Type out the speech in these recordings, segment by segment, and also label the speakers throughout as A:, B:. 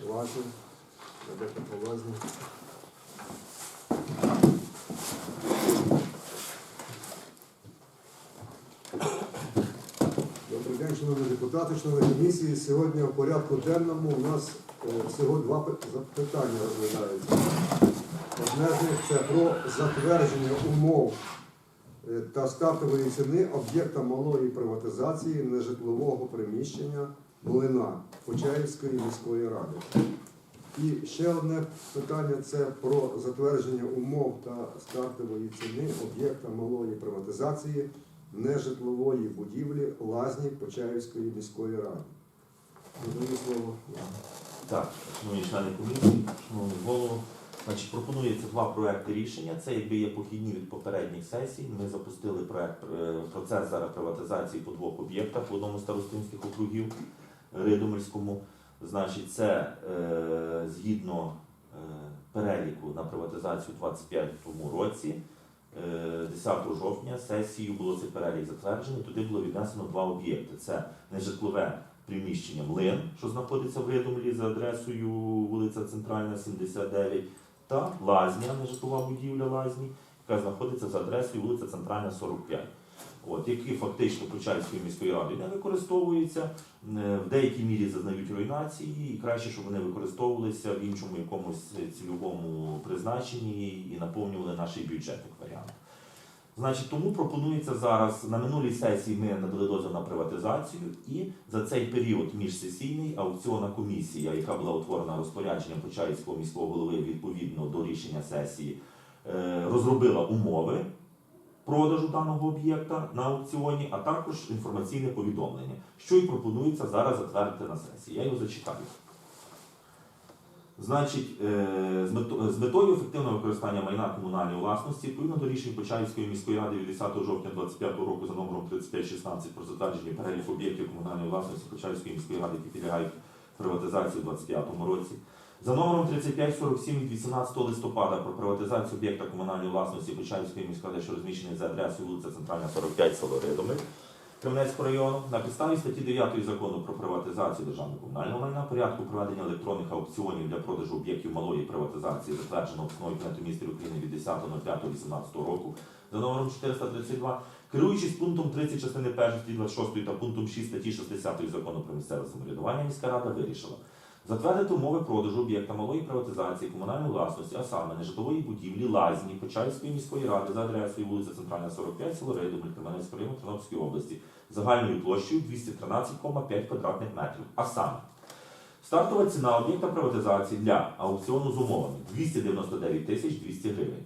A: Лазі, Ребека Полазні. Добрий день, шановні депутати, шановні комісії. Сьогодні в порядку денному у нас е, всього два пи- запитання розглядаються. Одне з них це про затвердження умов е, та стартової ціни об'єкта малої приватизації нежитлового приміщення млина Почаївської міської ради. І ще одне питання це про затвердження умов та стартової ціни об'єкта малої приватизації нежитлової будівлі лазні Почаївської міської ради. Надаю слово.
B: Так, шановні члени комісії, шановний голово, значить, пропонується два проекти рішення. Це якби є похідні від попередніх сесій. Ми запустили проект е, процес зараз приватизації по двох об'єктах в одному з старостинських округів Ридомирському. Значить, це е, згідно е, переліку на приватизацію у 2025 році. е, 10 жовтня сесією було цей перелік затверджений. Туди було віднесено два об'єкти: це нежитлове приміщення Млин, що знаходиться в Ридомлі за адресою вулиця Центральна, 79, та Лазня, нежитлова будівля Лазні, яка знаходиться за адресою вулиця Центральна, 45. От, які фактично Почаївською міською радою не використовуються, е, в деякій мірі зазнають руйнації, і краще, щоб вони використовувалися в іншому якомусь цільовому призначенні і наповнювали наш бюджет як варіант. Значить, тому пропонується зараз на минулій сесії ми надали дозвіл на приватизацію, і за цей період міжсесійний аукціонна комісія, яка була утворена розпорядженням Почаївського міського голови відповідно до рішення сесії, е, розробила умови продажу даного об'єкта на аукціоні, а також інформаційне повідомлення, що і пропонується зараз затвердити на сесії. Я його зачитаю. Значить, е, з метою ефективного використання майна комунальної власності, відповідно до рішень Почаївської міської ради від 10 жовтня 2025 року за номером 3516 про затвердження переліку об'єктів комунальної власності Почаївської міської ради, які підлягають приватизації у 2025 році. За номером 3547 від 18 листопада про приватизацію об'єкта комунальної власності Почаївської міськради, що розміщений за адресою вулиця Центральна 45 село Ридомир. Кременецького району на підставі статті 9 закону про приватизацію державного комунального майна порядку проведення електронних аукціонів для продажу об'єктів малої приватизації, затвердженого основою Кабінету міністрів України від 10.05.18 року за номером 432, керуючись пунктом 30 частини 1 статті 26 та пунктом 6 статті 60 закону про місцеве самоврядування, міська рада вирішила затвердити умови продажу об'єкта малої приватизації комунальної власності, а саме нежитлової будівлі Лазні Почаївської міської ради за адресою вулиця Центральна 45, село Рейдомир, Кременецького району Тернопільської області загальною площею 213,5 квадратних метрів. А саме стартова ціна об'єкта приватизації для аукціону з умовами 299 тисяч 200 гривень.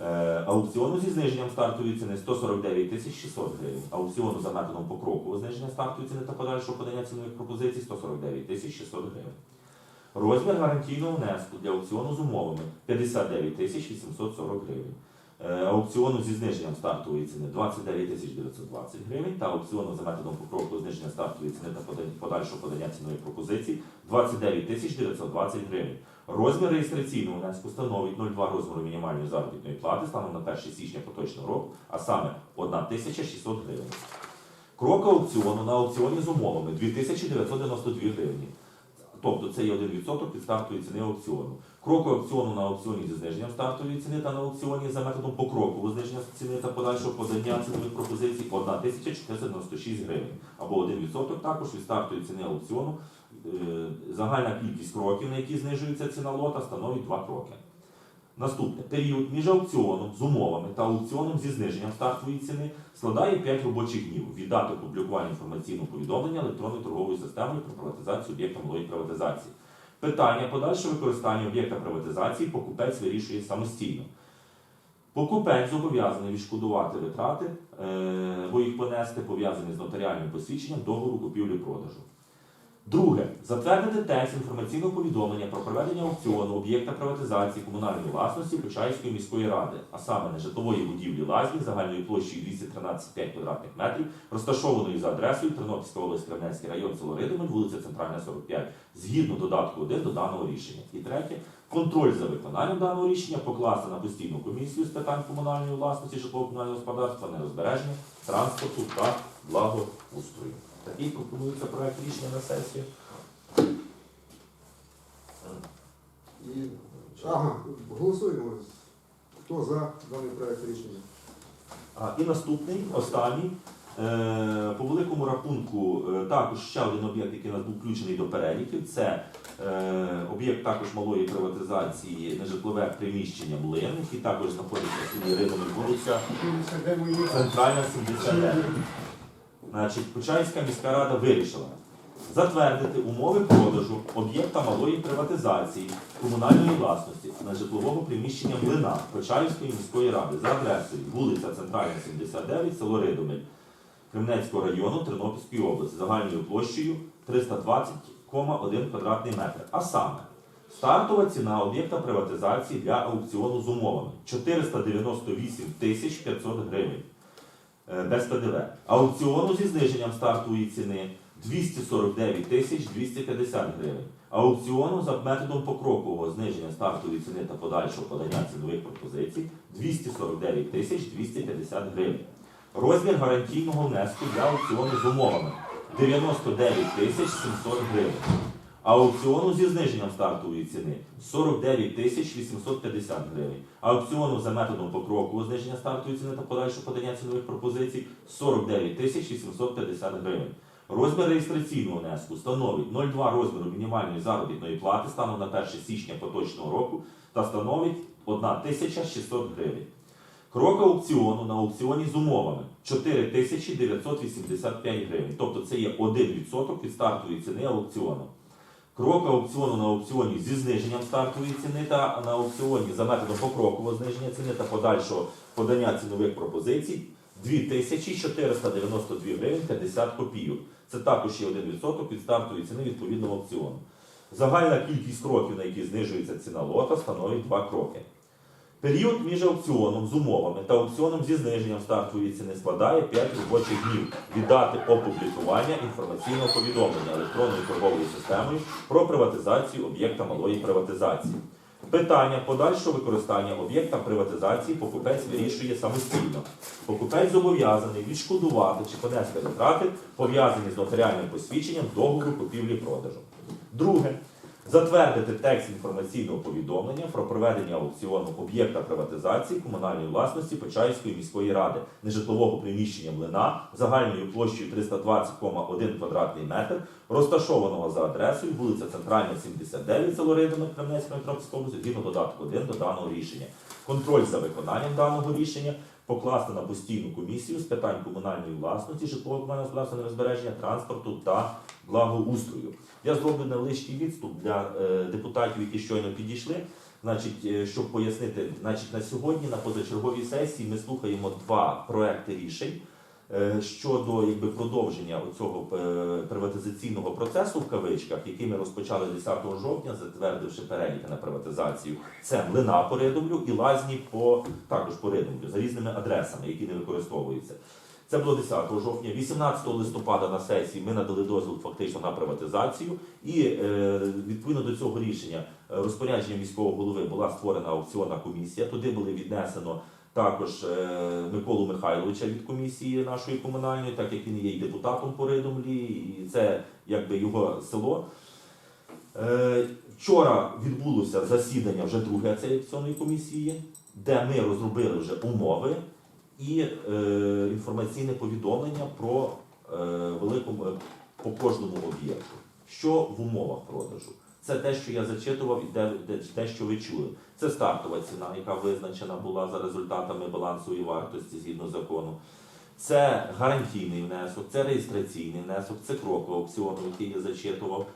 B: Е, аукціону зі зниженням стартової ціни 149 тисяч 600 гривень. Аукціону за методом покрокового зниження стартової ціни та подальшого подання цінових пропозицій 149 тисяч 600 гривень. Розмір гарантійного внеску для аукціону з умовами 59 тисяч 840 гривень. Е, Аукціону зі зниженням стартової ціни 29 тисяч 920 гривень та аукціону за методом покрокового зниження стартової ціни та подальшого подання цінових пропозицій 29 тисяч 920 гривень. Розмір реєстраційного внеску становить 0,2 розміру мінімальної заробітної плати станом на 1 січня поточного року, а саме 1600 гривень. Крок аукціону на аукціоні з умовами 2992 гривні. Тобто це є 1% від стартової ціни аукціону. Крок аукціону на аукціоні зі зниженням стартової ціни та на аукціоні за методом покрокового зниження ціни та подальшого подання цінових пропозицій 1496 гривень. Або 1% також від стартової ціни аукціону. Е, Загальна кількість кроків, на які знижується ціна лота, становить 2 кроки. Наступне період між аукціоном з умовами та аукціоном зі зниженням стартової ціни складає 5 робочих днів від дати опублікування інформаційного повідомлення електронною торговою системою про приватизацію об'єкта малої приватизації. Питання подальше використання об'єкта приватизації покупець вирішує самостійно. Покупець зобов'язаний відшкодувати витрати, е, або їх понести пов'язані з нотаріальним посвідченням договору купівлі-продажу. Друге, затвердити текст інформаційного повідомлення про проведення аукціону об'єкта приватизації комунальної власності Почаївської міської ради, а саме нежитлової будівлі лазні загальною площею 213,5 квадратних метрів, розташованої за адресою Тернопільська область, Кремнецький район, село Ридомир, вулиця Центральна, 45, згідно додатку 1 до даного рішення. І третє, контроль за виконанням даного рішення покласти на постійну комісію з питань комунальної власності, житлово-комунального господарства, нерозбереження, транспорту та благоустрою. Такий пропонується проект рішення на сесію.
A: Ага, голосуємо. Хто за даний проект рішення?
B: А, і наступний, останній. Е, по великому рахунку, е, також ще один об'єкт, який у нас був включений до переліків, це е, об'єкт також малої приватизації, нежитлове приміщення Млин, який також знаходиться в селі Рибами, вулиця Центральна 79. Значить, Почаївська міська рада вирішила затвердити умови продажу об'єкта малої приватизації комунальної власності на житлового приміщення Млина Почаївської міської ради за адресою вулиця Центральна 79, село Ридомель Кремнецького району Тернопільської області загальною площею 320,1 квадратний метр. А саме стартова ціна об'єкта приватизації для аукціону з умовами 498 тисяч 500 гривень без ПДВ. Аукціону зі зниженням стартової ціни 249 тисяч 250 гривень. Аукціону за методом покрокового зниження стартової ціни та подальшого подання цінових пропозицій 249 тисяч 250 гривень. Розмір гарантійного внеску для аукціону з умовами 99 тисяч 700 гривень. Аукціону зі зниженням стартової ціни 49 тисяч 850 гривень. Аукціону за методом покрокового зниження стартової ціни та подальшого подання цінових пропозицій 49 тисяч 850 гривень. Розмір реєстраційного внеску становить 0,2 розміру мінімальної заробітної плати станом на 1 січня поточного року та становить 1600 гривень. Крок аукціону на аукціоні з умовами 4985 гривень. Тобто це є 1% від стартової ціни аукціону. Крок аукціону на аукціоні зі зниженням стартової ціни та на аукціоні за методом покрокового зниження ціни та подальшого подання цінових пропозицій 2492 гривень 50 копійок. Це також є 1% від стартової ціни відповідного аукціону. Загальна кількість кроків, на які знижується ціна лота, становить 2 кроки. Період між аукціоном з умовами та аукціоном зі зниженням стартової ціни складає 5 робочих днів від дати опублікування інформаційного повідомлення електронною торговою системою про приватизацію об'єкта малої приватизації. Питання подальшого використання об'єкта приватизації покупець вирішує самостійно. Покупець зобов'язаний відшкодувати чи понести витрати, пов'язані з нотаріальним посвідченням договору купівлі-продажу. Друге. Затвердити текст інформаційного повідомлення про проведення аукціону об'єкта приватизації комунальної власності Почаївської міської ради нежитлового приміщення млина загальною площею 320,1 квадратний метр, розташованого за адресою вулиця Центральна, 79, село Ридино, Кремнецької Метропольської області, згідно додатку 1 до даного рішення. Контроль за виконанням даного рішення покласти на постійну комісію з питань комунальної власності, житлового комунального господарства нерозбереження, транспорту та благоустрою. Я зроблю невеличкий відступ для е, депутатів, які щойно підійшли. Значить, е, щоб пояснити, значить, на сьогодні на позачерговій сесії ми слухаємо два проекти рішень щодо якби продовження цього приватизаційного процесу в кавичках, який ми розпочали 10 жовтня, затвердивши переліки на приватизацію. Це млина по Ридовлю і лазні по також по Ридовлю за різними адресами, які не використовуються. Це було 10 жовтня, 18 листопада на сесії ми надали дозвіл фактично на приватизацію, і е, відповідно до цього рішення е, розпорядження міського голови була створена аукціонна комісія. Туди були віднесено також е, Миколу Михайловича від комісії нашої комунальної, так як він є і депутатом по Ридомлі, і це якби його село. Е, Вчора відбулося засідання вже друге цієї аукціонної комісії, де ми розробили вже умови і е, інформаційне повідомлення про великому по кожному об'єкту. Що в умовах продажу? Це те, що я зачитував, і те, що ви чули. Це стартова ціна, яка визначена була за результатами балансової вартості згідно закону. Це гарантійний внесок, це реєстраційний внесок, це крок аукціону, який я зачитував.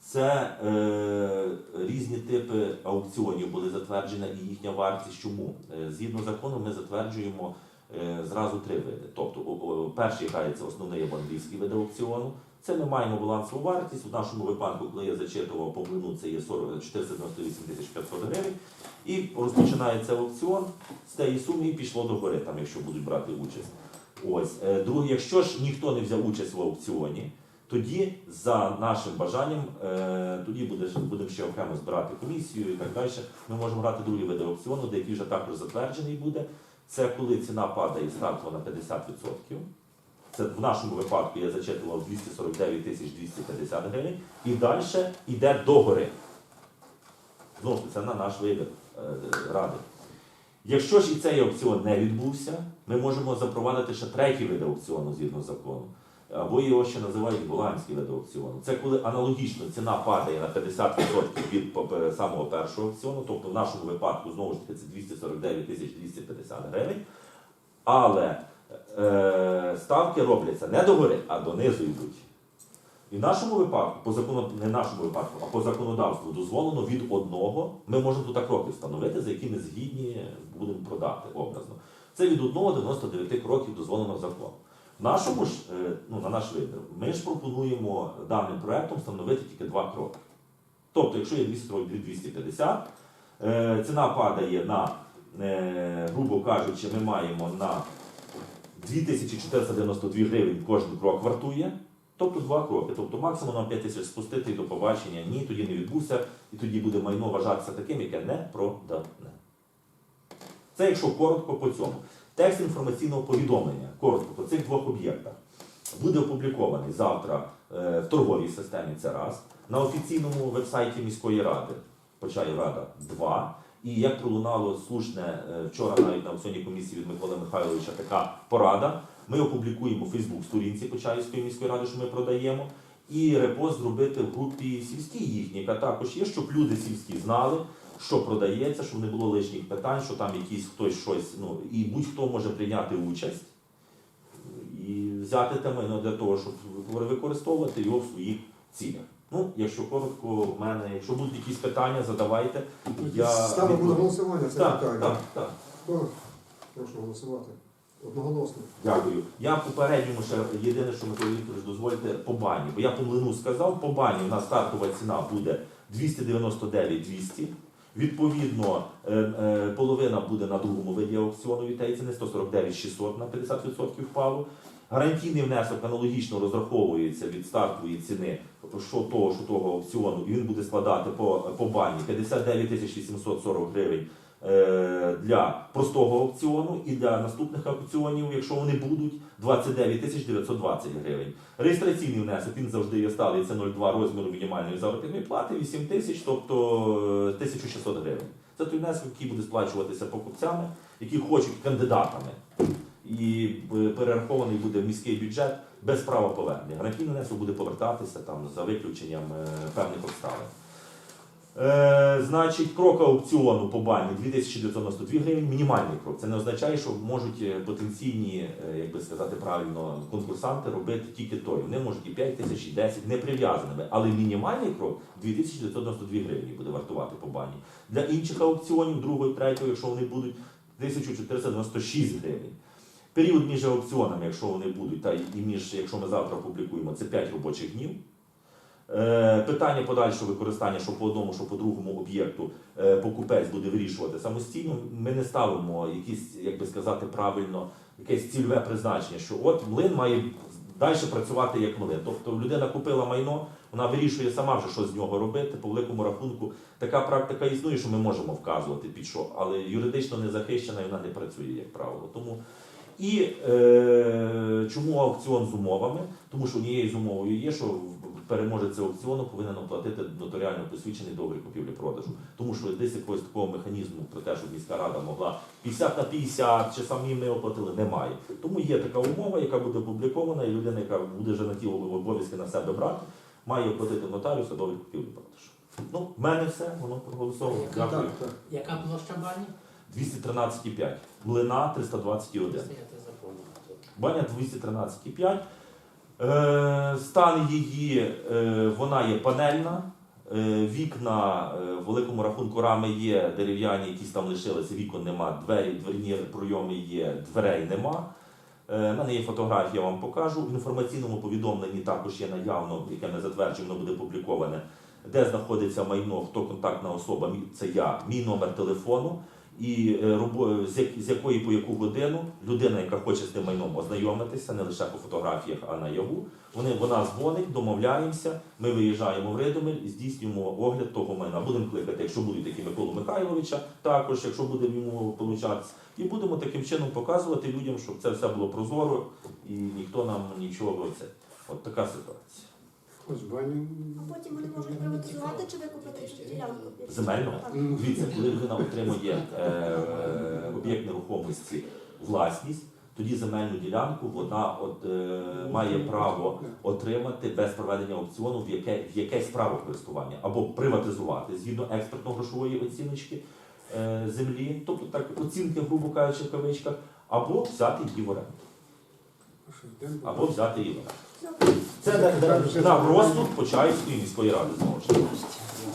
B: Це е, різні типи аукціонів були затверджені і їхня вартість. Чому? Е, згідно закону, ми затверджуємо е, зразу три види. Тобто, перший грається основний або англійський вид аукціону. Це ми маємо балансову вартість. У нашому випадку, коли я зачитував по млину, це є 498 тисяч 500 гривень. І розпочинається аукціон з тієї суми і пішло до гори, там, якщо будуть брати участь. Ось. Е, Друге, якщо ж ніхто не взяв участь в аукціоні, тоді за нашим бажанням, е, тоді буде, будемо ще окремо збирати комісію і так далі. Ми можемо грати другі види аукціону, де який вже також затверджений буде. Це коли ціна падає стартова на 50%. Це в нашому випадку я зачитував 249 тисяч 250 гривень. І далі йде до гори. Знову це на наш вибір е, ради. Якщо ж і цей аукціон не відбувся, ми можемо запровадити ще третій вид аукціону згідно закону. Або його ще називають голландський вид аукціону. Це коли аналогічно ціна падає на 50% від самого першого аукціону, тобто в нашому випадку знову ж таки це 249 тисяч 250 гривень. Але е, ставки робляться не догори, а донизу йдуть. І в нашому випадку, по закону, не нашому випадку, а по законодавству дозволено від одного, ми можемо тут кроки встановити, за які ми згідні будемо продати образно. Це від 1 до 99 кроків дозволено законом. В нашому ж, е, ну, на наш вибір, ми ж пропонуємо даним проектом встановити тільки два кроки. Тобто, якщо є 200 250, е, ціна падає на, грубо кажучи, ми маємо на 2492 гривень кожен крок вартує. Тобто два кроки. Тобто максимум на 5 тисяч спустити до побачення. Ні, тоді не відбувся, і тоді буде майно вважатися таким, яке не продане. Це якщо коротко по цьому. Текст інформаційного повідомлення, коротко по цих двох об'єктах, буде опублікований завтра е, в торговій системі. Це раз, на офіційному вебсайті міської ради, Почає Рада 2. І як пролунало слушне е, вчора навіть на аукціонній комісії від Миколи Михайловича така порада. Ми опублікуємо в Фейсбук-сторінці Почаївської міської ради, що ми продаємо, і репост зробити в групі сільській їхній, яка також є, щоб люди сільські знали, що продається, щоб не було лишніх питань, що там якийсь хтось щось, ну і будь-хто може прийняти участь і взяти те майно для того, щоб використовувати його в своїх цілях. Ну, якщо коротко, в мене, якщо будуть якісь питання, задавайте. Я
A: Ставимо на
B: відповім.
A: голосування це
B: Так,
A: питання.
B: так, так.
A: Хто? Прошу голосувати. Одноголосно.
B: Дякую. Я попередньому ще єдине, що Микола Вікторович дозвольте по бані. Бо я по млину сказав, по бані у нас стартова ціна буде 299 200. Відповідно, е, е, половина буде на другому виді аукціону від ціни 149 600 на 50% впало. Гарантійний внесок аналогічно розраховується від стартової ціни що того, що того аукціону, і він буде складати по, по бані 59 тисяч 840 гривень е, для простого аукціону і для наступних аукціонів, якщо вони будуть, 29 тисяч 920 гривень. Реєстраційний внесок він завжди є сталий, це 0,2 розміру мінімальної заробітної плати, 8 тисяч, тобто е, 1600 гривень. Це той внесок, який буде сплачуватися покупцями, які хочуть кандидатами. І е, перерахований буде в міський бюджет без права повернення. Гарантійний внесок буде повертатися там за виключенням е, певних обставин. Е, значить, крок аукціону по бані 2992 гривень, мінімальний крок. Це не означає, що можуть потенційні, як би сказати правильно, конкурсанти робити тільки той. Вони можуть і 5 тисяч, і 10, не прив'язаними. Але мінімальний крок 2992 гривні буде вартувати по бані. Для інших аукціонів, другого і третього, якщо вони будуть 1496 гривень. Період між аукціонами, якщо вони будуть, та і між, якщо ми завтра публікуємо, це 5 робочих днів. Е, Питання подальшого використання, що по одному, що по другому об'єкту е, покупець буде вирішувати самостійно. Ми не ставимо якісь, як би сказати правильно, якесь цільове призначення, що от млин має далі працювати як млин. Тобто людина купила майно, вона вирішує сама вже що з нього робити. По великому рахунку така практика існує, що ми можемо вказувати під що, але юридично не захищена і вона не працює, як правило. Тому і е, чому аукціон з умовами? Тому що однією з умовою є, що переможець аукціону повинен оплатити нотаріально посвідчений договір купівлі-продажу. Тому що десь якогось такого механізму про те, щоб міська рада могла 50 на 50 чи самі ми оплатили, немає. Тому є така умова, яка буде опублікована, і людина, яка буде вже на ті обов'язки на себе брати, має оплатити нотаріуса договір купівлі-продажу. Ну, в мене все, воно проголосовано. Дякую.
A: Так, так.
C: Яка площа бані?
B: 213,5. Млина 321.
C: Я це запомнив.
B: Баня 213,5. Е, стан її, е, вона є панельна. Е, вікна е, в великому рахунку рами є дерев'яні, якісь там лишилися, вікон нема, двері, дверні пройоми є, дверей нема. Е, в мене є фотографія, я вам покажу. В інформаційному повідомленні також є наявно, яке ми затверджуємо, воно буде опубліковане, де знаходиться майно, хто контактна особа, це я, мій номер телефону. І е, з, якої по яку годину людина, яка хоче з тим майном ознайомитися, не лише по фотографіях, а на яву, вони, вона дзвонить, домовляємося, ми виїжджаємо в Ридомель здійснюємо огляд того майна. Будемо кликати, якщо будуть такі Миколу Михайловича, також, якщо буде йому получатися. І будемо таким чином показувати людям, щоб це все було прозоро і ніхто нам нічого це. От така ситуація.
D: Баню.
E: А потім вони можуть приватизувати чи викупити цю ділянку.
B: Земельну? Дивіться, коли людина отримує е, об'єкт нерухомості власність, тоді земельну ділянку вона от, е, має право отримати без проведення аукціону в, яке, в якесь право користування або приватизувати згідно експертно-грошової оціночки е, землі, тобто так оцінки, грубо кажучи, в кавичках, або взяти її в оренду, або взяти її. Це на, розсуд Почаївської міської ради знову ж таки.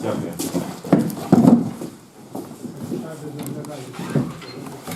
D: Дякую.